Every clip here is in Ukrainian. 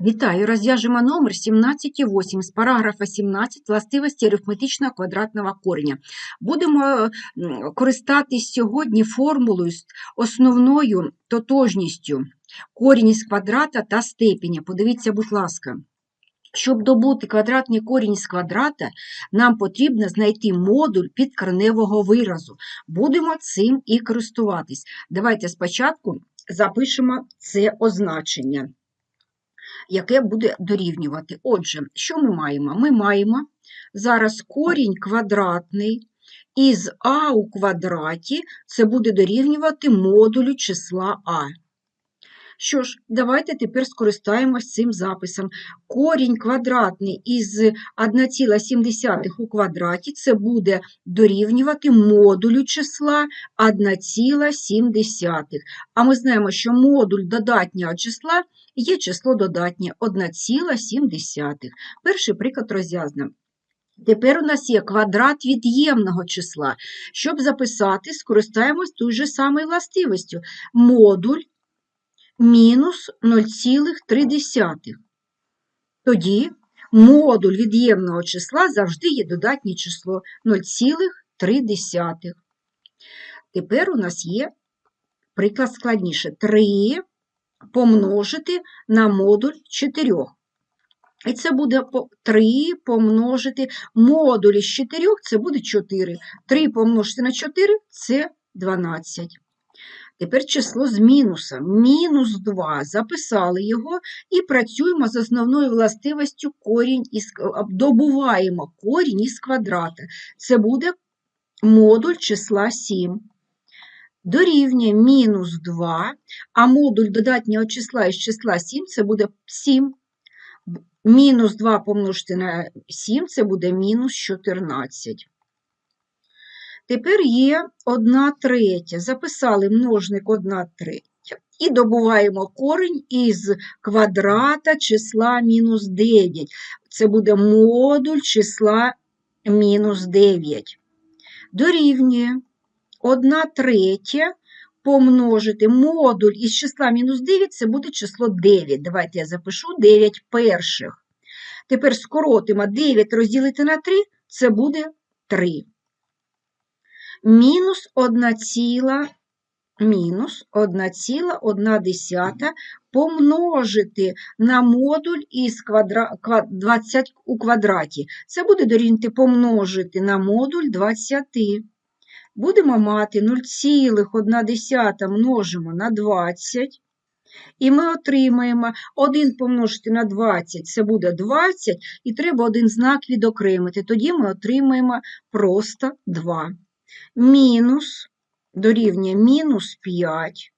Вітаю! Розв'яжемо номер 17,8 з параграфа 17 властивості арифметичного квадратного кореня. Будемо м, користатись сьогодні формулою з основною тотожністю корінь із квадрата та степеня. Подивіться, будь ласка. Щоб добути квадратний корінь з квадрата, нам потрібно знайти модуль підкореневого виразу. Будемо цим і користуватись. Давайте спочатку запишемо це означення яке буде дорівнювати. Отже, що ми маємо? Ми маємо зараз корінь квадратний із а у квадраті, це буде дорівнювати модулю числа а. Що ж, давайте тепер скористаємось цим записом. Корінь квадратний із 1,7 у квадраті це буде дорівнювати модулю числа 1,7. А ми знаємо, що модуль додатнього числа є число додатнє 1,7. Перший приклад розв'язано. Тепер у нас є квадрат від'ємного числа. Щоб записати, скористаємось тою же самою властивістю. Модуль мінус 0,3. Тоді модуль від'ємного числа завжди є додатнє число 0,3. Тепер у нас є приклад складніше. 3 помножити на модуль 4. І це буде 3 помножити модуль із 4 це буде 4. 3 помножити на 4 це 12. Тепер число з мінусом. Мінус 2. Записали його і працюємо з основною властивістю корінь із, добуваємо корінь із квадрата. Це буде модуль числа 7. Дорівнює мінус 2, а модуль додатнього числа із числа 7 це буде 7. Мінус 2 помножити на 7 це буде мінус 14. Тепер є 1 третя. Записали множник 1 третя. І добуваємо корінь із квадрата числа мінус 9. Це буде модуль числа мінус 9. Дорівнює 1 третя помножити модуль із числа мінус 9 це буде число 9. Давайте я запишу 9 перших. Тепер скоротимо 9 розділити на 3 це буде 3 мінус 1 ціла, мінус 1,1 помножити на модуль із квадра, 20 у квадраті. Це буде дорівнювати помножити на модуль 20. Будемо мати 0,1 множимо на 20. І ми отримаємо 1 помножити на 20, це буде 20, і треба один знак відокремити. Тоді ми отримаємо просто 2 мінус дорівнює мінус 5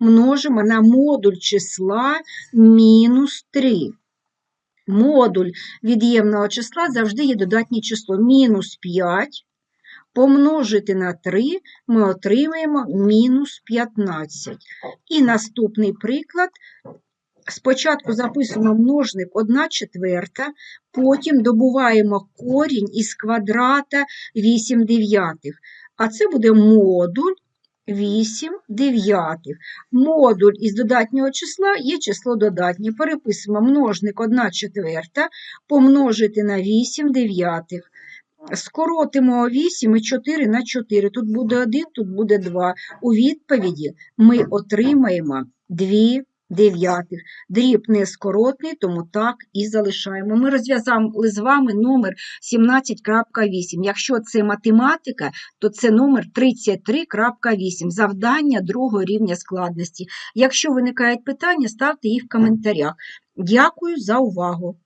множимо на модуль числа мінус 3. Модуль від'ємного числа завжди є додатнє число мінус 5. Помножити на 3 ми отримаємо мінус 15. І наступний приклад. Спочатку записуємо множник 1 четверта, потім добуваємо корінь із квадрата 8 дев'ятих а це буде модуль 8 дев'ятих. Модуль із додатнього числа є число додатнє. Переписуємо множник 1 четверта помножити на 8 дев'ятих. Скоротимо 8 і 4 на 4. Тут буде 1, тут буде 2. У відповіді ми отримаємо 2 дев'ятих. Дріб нескоротний, тому так і залишаємо. Ми розв'язали з вами номер 17.8. Якщо це математика, то це номер 33.8. Завдання другого рівня складності. Якщо виникають питання, ставте їх в коментарях. Дякую за увагу!